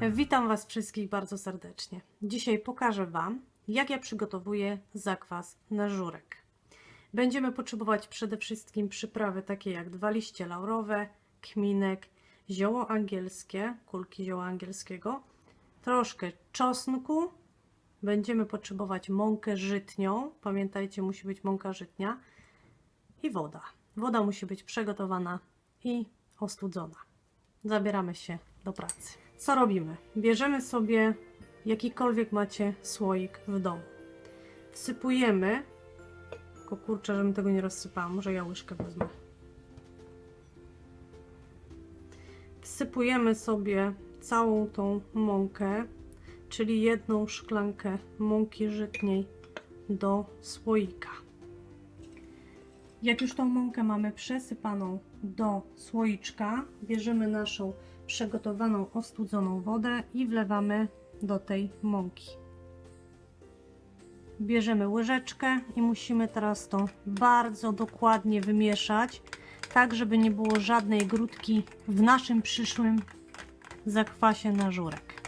Witam Was wszystkich bardzo serdecznie. Dzisiaj pokażę Wam, jak ja przygotowuję zakwas na żurek. Będziemy potrzebować przede wszystkim przyprawy takie jak dwa liście laurowe, kminek, zioło angielskie, kulki zioła angielskiego, troszkę czosnku, będziemy potrzebować mąkę żytnią, pamiętajcie, musi być mąka żytnia i woda. Woda musi być przygotowana i ostudzona. Zabieramy się do pracy. Co robimy? Bierzemy sobie jakikolwiek macie słoik w domu. Wsypujemy, tylko kurczę, żebym tego nie rozsypała, może ja łyżkę wezmę. Wsypujemy sobie całą tą mąkę, czyli jedną szklankę mąki żytniej do słoika. Jak już tą mąkę mamy przesypaną do słoiczka, bierzemy naszą przygotowaną ostudzoną wodę i wlewamy do tej mąki. Bierzemy łyżeczkę i musimy teraz to bardzo dokładnie wymieszać, tak żeby nie było żadnej grudki w naszym przyszłym zakwasie na żurek.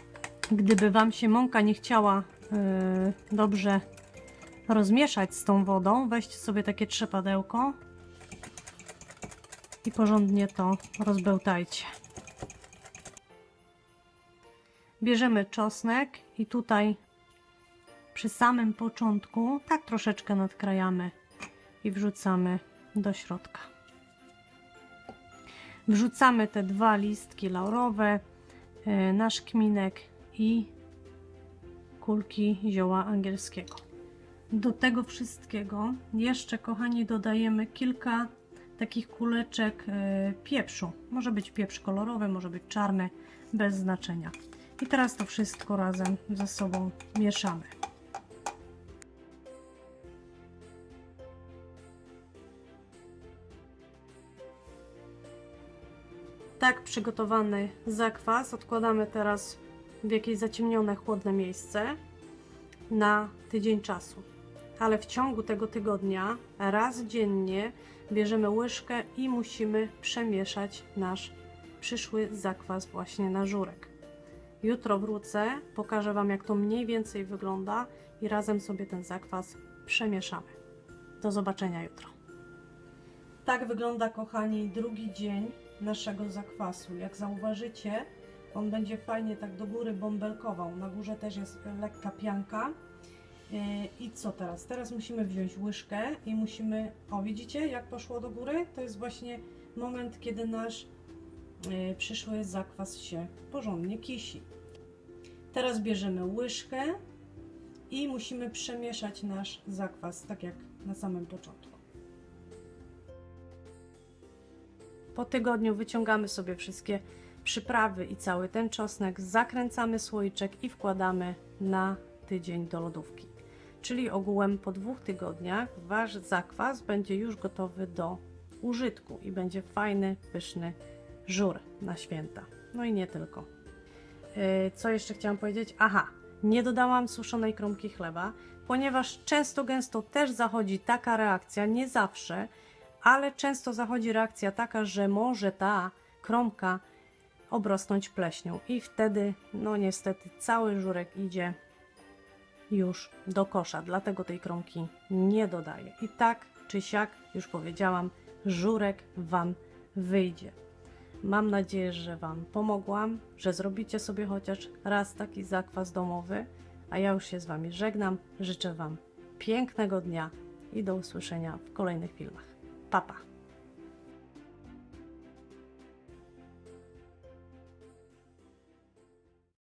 Gdyby Wam się mąka nie chciała yy, dobrze rozmieszać z tą wodą, weźcie sobie takie trzepadełko i porządnie to rozbełtajcie. Bierzemy czosnek i tutaj przy samym początku tak troszeczkę nadkrajamy i wrzucamy do środka. Wrzucamy te dwa listki laurowe, yy, nasz kminek i kulki zioła angielskiego. Do tego wszystkiego jeszcze, kochani, dodajemy kilka takich kuleczek e, pieprzu. Może być pieprz kolorowy, może być czarny, bez znaczenia. I teraz to wszystko razem ze sobą mieszamy. Tak przygotowany zakwas odkładamy teraz w jakieś zaciemnione, chłodne miejsce na tydzień czasu. Ale w ciągu tego tygodnia raz dziennie bierzemy łyżkę i musimy przemieszać nasz przyszły zakwas właśnie na żurek. Jutro wrócę, pokażę Wam jak to mniej więcej wygląda i razem sobie ten zakwas przemieszamy. Do zobaczenia jutro. Tak wygląda, kochani, drugi dzień naszego zakwasu. Jak zauważycie, on będzie fajnie tak do góry bąbelkował. Na górze też jest lekka pianka. Yy, I co teraz? Teraz musimy wziąć łyżkę i musimy. O, widzicie, jak poszło do góry? To jest właśnie moment, kiedy nasz przyszły zakwas się porządnie kisi. Teraz bierzemy łyżkę i musimy przemieszać nasz zakwas, tak jak na samym początku. Po tygodniu wyciągamy sobie wszystkie przyprawy i cały ten czosnek, zakręcamy słoiczek i wkładamy na tydzień do lodówki. Czyli ogółem po dwóch tygodniach wasz zakwas będzie już gotowy do użytku i będzie fajny, pyszny żur na święta. No i nie tylko. Yy, Co jeszcze chciałam powiedzieć? Aha, nie dodałam suszonej kromki chleba, ponieważ często gęsto też zachodzi taka reakcja, nie zawsze, ale często zachodzi reakcja taka, że może ta kromka obrosnąć pleśnią i wtedy, no niestety, cały żurek idzie już do kosza, dlatego tej kromki nie dodaję. I tak czy siak, już powiedziałam, żurek Wam wyjdzie. Mam nadzieję, że Wam pomogłam, że zrobicie sobie chociaż raz taki zakwas domowy, a ja już się z Wami żegnam. Życzę Wam pięknego dnia i do usłyszenia w kolejnych filmach. Pa, pa!